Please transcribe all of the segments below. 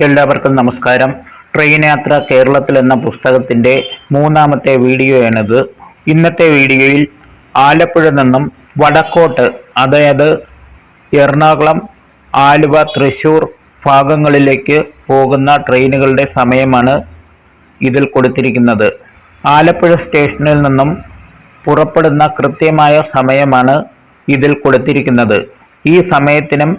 എല്ലാവർക്കും നമസ്കാരം. ട്രെയിൻ യാത്ര കേരളത്തിൽ എന്ന പുസ്തകത്തിന്റെ മൂന്നാമത്തെ വീഡിയോയാണിത്. ഇന്നത്തെ വീഡിയോയിൽ ആലപ്പുഴ നിന്നും വടക്കോട്ട് അതായത് എറണാകുളം ആലുവ തൃശൂർ ഭാഗങ്ങളിലേക്ക് പോകുന്ന ട്രെയിനുകളുടെ സമയമാണ് ഇതിൽ കൊടുത്തിരിക്കുന്നത്. ആലപ്പുഴ സ്റ്റേഷനിൽ നിന്നും പുറപ്പെടുന്ന കൃത്യമായ സമയമാണ് ഇതിൽ കൊടുത്തിരിക്കുന്നത്. ഈ സമയത്തിനും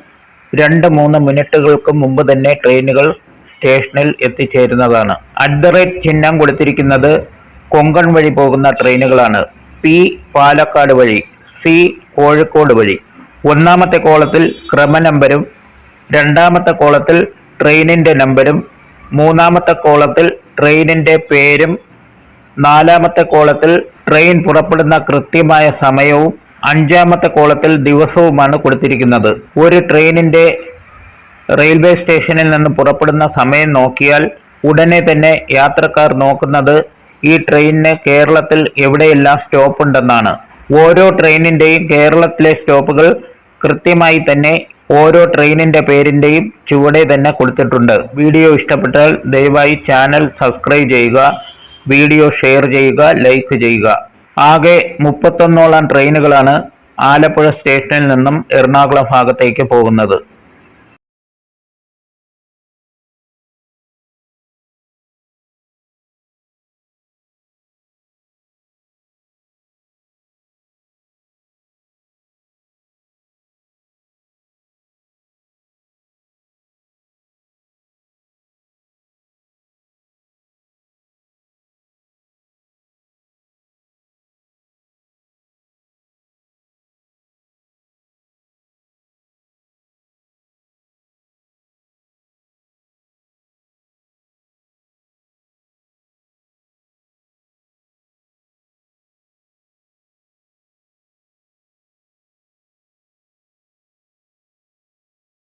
രണ്ട് മൂന്ന് മിനിറ്റുകൾക്ക് മുമ്പ് തന്നെ ട്രെയിനുകൾ സ്റ്റേഷനിൽ എത്തിച്ചേരുന്നതാണ്. അറ്റ് ദ റേറ്റ് ചിഹ്നം കൊടുത്തിരിക്കുന്നത് കൊങ്കൺ വഴി പോകുന്ന ട്രെയിനുകളാണ്. പി പാലക്കാട് വഴി സി കോഴിക്കോട് വഴി. ഒന്നാമത്തെ കോളത്തിൽ ക്രമ നമ്പരും രണ്ടാമത്തെ കോളത്തിൽ ട്രെയിനിന്റെ നമ്പരും മൂന്നാമത്തെ കോളത്തിൽ ട്രെയിനിന്റെ പേരും നാലാമത്തെ കോളത്തിൽ ട്രെയിൻ പുറപ്പെടുന്ന കൃത്യമായ സമയവും അഞ്ചാമത്തെ കോളത്തിൽ ദിവസവുമാണ് കൊടുത്തിരിക്കുന്നത്. ഒരു ട്രെയിനിന്റെ റെയിൽവേ സ്റ്റേഷനിൽ നിന്ന് പുറപ്പെടുന്ന സമയം നോക്കിയാൽ ഉടനെ തന്നെ യാത്രക്കാർ നോക്കുന്നത് ഈ ട്രെയിനിന് കേരളത്തിൽ എവിടെയെല്ലാം സ്റ്റോപ്പ് ഉണ്ടെന്നാണ് ഓരോ ട്രെയിനിന്റെയും കേരളത്തിലെ സ്റ്റോപ്പുകൾ കൃത്യമായി തന്നെ ഓരോ ട്രെയിനിന്റെ പേരിന്റെയും ചുവടെ തന്നെ കൊടുത്തിട്ടുണ്ട്. വീഡിയോ ഇഷ്ടപ്പെട്ടാൽ ദയവായി ചാനൽ സബ്സ്ക്രൈബ് ചെയ്യുക വീഡിയോ ഷെയർ ചെയ്യുക ലൈക്ക് ചെയ്യുക. ആകെ മുപ്പത്തൊന്നോളം ട്രെയിനുകളാണ് ആലപ്പുഴ സ്റ്റേഷനിൽ നിന്നും എറണാകുളം ഭാഗത്തേക്ക് പോകുന്നത്.